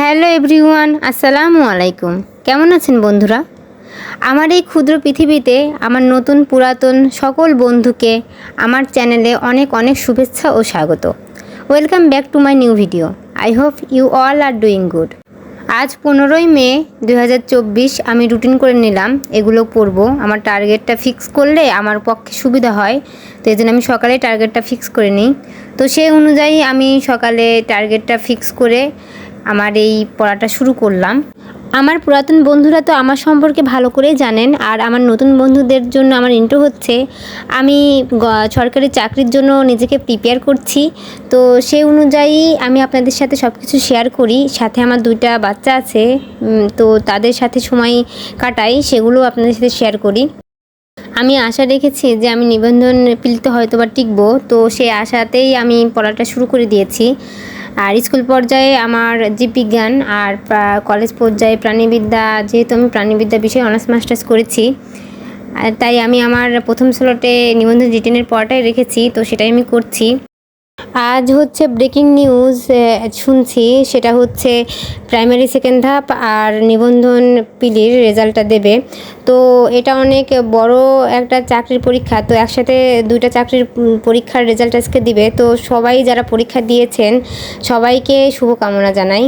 Hello everyone, আসসালামু আলাইকুম। কেমন আছেন বন্ধুরা? আমার এই ক্ষুদ্র পৃথিবীতে আমার নতুন পুরাতন সকল বন্ধুকে আমার চ্যানেলে অনেক অনেক শুভেচ্ছা ও স্বাগত। Welcome back to my new video I hope you all are doing good আজ পনেরোই মে দু হাজার চব্বিশ, আমি রুটিন করে নিলাম, এগুলো পড়ব আমার টার্গেটটা ফিক্স করলে আমার পক্ষে সুবিধা হয়, তো এই জন্য আমি সকালে টার্গেটটা ফিক্স করে নিই। তো সেই অনুযায়ী আমি সকালে টার্গেটটা ফিক্স করে আমার এই পড়াটা শুরু করলাম। আমার পুরাতন বন্ধুরা তো আমার সম্পর্কে ভালো করেই জানেন, আর আমার নতুন বন্ধুদের জন্য আমার ইন্টো হচ্ছে। আমি সরকারি চাকরির জন্য নিজেকে প্রিপেয়ার করছি। তো সেই অনুযায়ী আমি আপনাদের সাথে সব কিছু শেয়ার করি। সাথে আমার দুইটা বাচ্চা আছে তো তাদের সাথে সময় কাটাই, সেগুলো আপনাদের সাথে শেয়ার করি। আমি আশা রেখেছি যে আমি নিবন্ধন পিলতে হয়তো বা টিকবো, তো সেই আশাতেই আমি পড়াটা শুরু করে দিয়েছি। আর স্কুল পর্যায়ে আমার জীববিজ্ঞান আর কলেজ পর্যায়ে প্রাণীবিদ্যা, যেহেতু আমি প্রাণীবিদ্যা বিষয়ে অনার্স মাস্টার্স করেছি তাই আমি আমার প্রথম স্লটে নিবন্ধন রিটেনের পড়াটাই রেখেছি, তো সেটাই আমি করছি। আজ হচ্ছে ব্রেকিং নিউজ শুনছি। সেটা হচ্ছে প্রাইমারি সেকেন্ড ধাপ আর নিবন্ধন পিলির রেজাল্টটা দেবে। তো এটা অনেক বড় একটা চাকরির পরীক্ষা। তো একসাথে দুইটা চাকরির পরীক্ষার রেজাল্ট আজকে দিবে। তো সবাই যারা পরীক্ষা দিয়েছেন, সবাইকে শুভকামনা জানাই।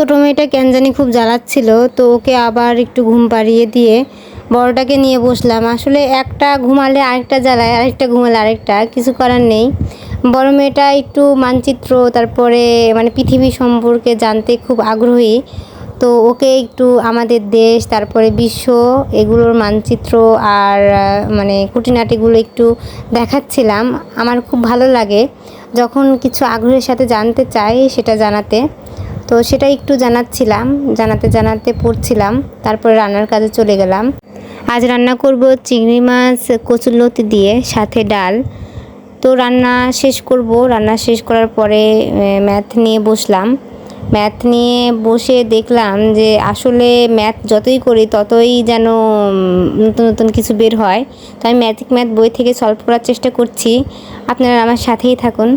ছোটো মেয়েটা কেন জানি খুব জ্বালাচ্ছিল, তো ওকে আবার একটু ঘুম পাড়িয়ে দিয়ে বড়টাকে নিয়ে বসলাম। আসলে একটা ঘুমালে আরেকটা জ্বালায়, আরেকটা ঘুমালে আরেকটা, কিছু করার নেই। বড় মেয়েটা একটু মানচিত্র, তারপরে মানে পৃথিবী সম্পর্কে জানতে খুব আগ্রহী, তো ওকে একটু আমাদের দেশ, তারপরে বিশ্ব, এগুলোর মানচিত্র আর মানে খুঁটিনাটিগুলো একটু দেখাচ্ছিলাম। আমার খুব ভালো লাগে যখন কিছু আগ্রহের সাথে জানতে চাই সেটা জানাতে। তো সেটা একটু জানাচ্ছিলাম, জানাতে জানাতে পড়ছিলাম, তারপরে রান্নার কাজে চলে গেলাম। আজ রান্না করব চিংড়ি মাছ কচুরলতি দিয়ে, সাথে ডাল। তো রান্না শেষ করব, রান্না শেষ করার পরে ম্যাথ নিয়ে বসলাম। ম্যাথ নিয়ে বসে দেখলাম যে আসলে ম্যাথ যতই করি, ততই যেন নতুন নতুন কিছু বের হয়। তো আমি ম্যাথিক ম্যাথ বই থেকে সলভ করার চেষ্টা করছি। আপনারা আমার সাথেই থাকুন।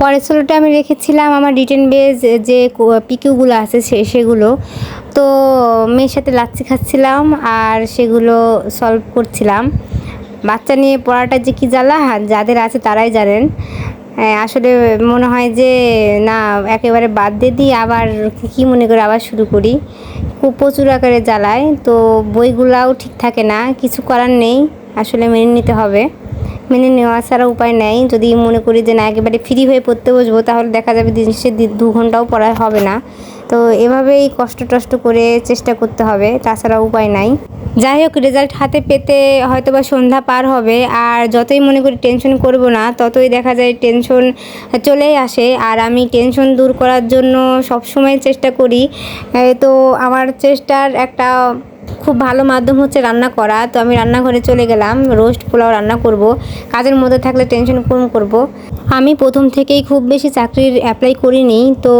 পরের ষোলোটা আমি রেখেছিলাম আমার রিটেন বেজ যে পিকিউগুলো আছে সে সেগুলো। তো মেয়ের সাথে লাচ্ছি খাচ্ছিলাম আর সেগুলো সলভ করছিলাম। বাচ্চা নিয়ে পড়াটা যে কী জ্বালা যাদের আছে তারাই জানেন। হ্যাঁ, আসলে মনে হয় যে না একেবারে বাদ দিয়ে দিই আবার কী মনে করে আবার শুরু করি। খুব প্রচুর আকারে জ্বালায় তো বইগুলাও ঠিক থাকে না কিছু করার নেই আসলে মেনে নিতে হবে। মেনে নেওয়া ছাড়া উপায় নেই। যদি মনে করি যে না, একেবারে ফ্রি হয়ে পড়তে বসবো, তাহলে দেখা যাবে দিন দু ঘন্টাও পড়া হবে না। তো এভাবেই কষ্ট টষ্ট করে চেষ্টা করতে হবে, তাছাড়া উপায় নাই। যাই হোক রেজাল্ট হাতে পেতে হয়তো বা সন্ধ্যা পার হবে, আর যতই মনে করি টেনশন করব না, ততই দেখা যায় টেনশন চলেই আসে। আর আমি টেনশন দূর করার জন্য সবসময় চেষ্টা করি। তো আমার চেষ্টার একটা খুব ভালো মাধ্যম হচ্ছে রান্না করা। তো আমি রান্নাঘরে চলে গেলাম, রোস্ট, পোলাও রান্না করব। কাজের মধ্যে থাকলে টেনশন কম করব। আমি প্রথম থেকেই খুব বেশি চাকরির অ্যাপ্লাই করিনি। তো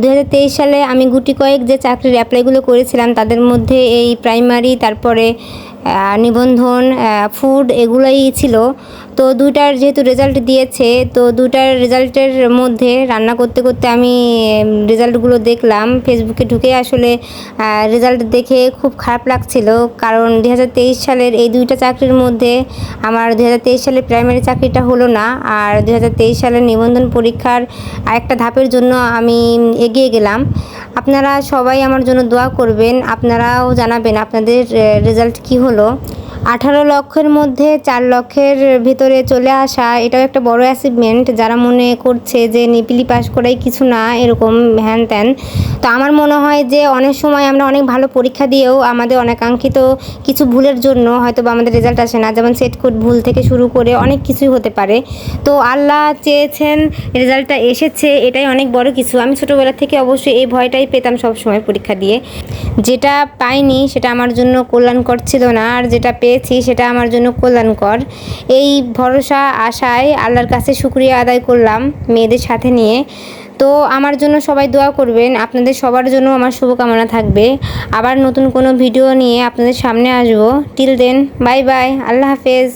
দু হাজার তেইশ সালে আমি গুটি কয়েক যে চাকরির অ্যাপ্লাইগুলো করেছিলাম, তাদের মধ্যে এই প্রাইমারি তারপরে নিবন্ধন ফুড এগুলোই ছিল। তো দুইটার যেহেতু রেজাল্ট দিয়েছে, তো দুইটার রেজাল্টের মধ্যে রান্না করতে করতে আমি রেজাল্টগুলো দেখলাম। ফেসবুকে ঢুকে আসলে রেজাল্ট দেখে খুব খারাপ লাগছিল। কারণ দু হাজার তেইশ সালের এই দুইটা চাকরির মধ্যে আমার দু সালে প্রাইমারি চাকরিটা হলো না। আর দু হাজার তেইশ সালের নিবন্ধন পরীক্ষার আরেকটা ধাপের জন্য আমি এগিয়ে গেলাম। আপনারা সবাই আমার জন্য দোয়া করবেন। আপনারাও জানাবেন আপনাদের রেজাল্ট কী হলো। estímulo আঠারো লক্ষের মধ্যে চার লক্ষের ভিতরে চলে আসা, এটাও একটা বড় অ্যাচিভমেন্ট যারা মনে করছে যে নিপিলি পাস করাই কিছু না, এরকম হ্যান ত্যান। তো আমার মনে হয় যে অনেক সময় আমরা অনেক ভালো পরীক্ষা দিয়েও আমাদের অনেকাঙ্ক্ষিত কিছু ভুলের জন্য হয়তো বা আমাদের রেজাল্ট আসে না। যেমন সেট কোড ভুল থেকে শুরু করে অনেক কিছুই হতে পারে। তো আল্লাহ চেয়েছেন রেজাল্টটা এসেছে, এটাই অনেক বড় কিছু। আমি ছোটোবেলা থেকে অবশ্যই এই ভয়টাই পেতাম সব সময় পরীক্ষা দিয়ে। যেটা পাইনি, সেটা আমার জন্য কল্যাণকর ছিল না। আর যেটা পেয়েছি, সেটা আমার জন্য কল্যাণকর। এই ভরসা, আশায় আল্লাহর কাছে শুক্রিয়া আদায় করলাম মেয়েদের সাথে নিয়ে। তো আমার জন্য সবাই দোয়া করবেন, আপনাদের সবার জন্য আমার শুভকামনা থাকবে। আবার নতুন কোনো ভিডিও নিয়ে আপনাদের সামনে আসব। টিল দেন বাই বাই আল্লাহ হাফেজ।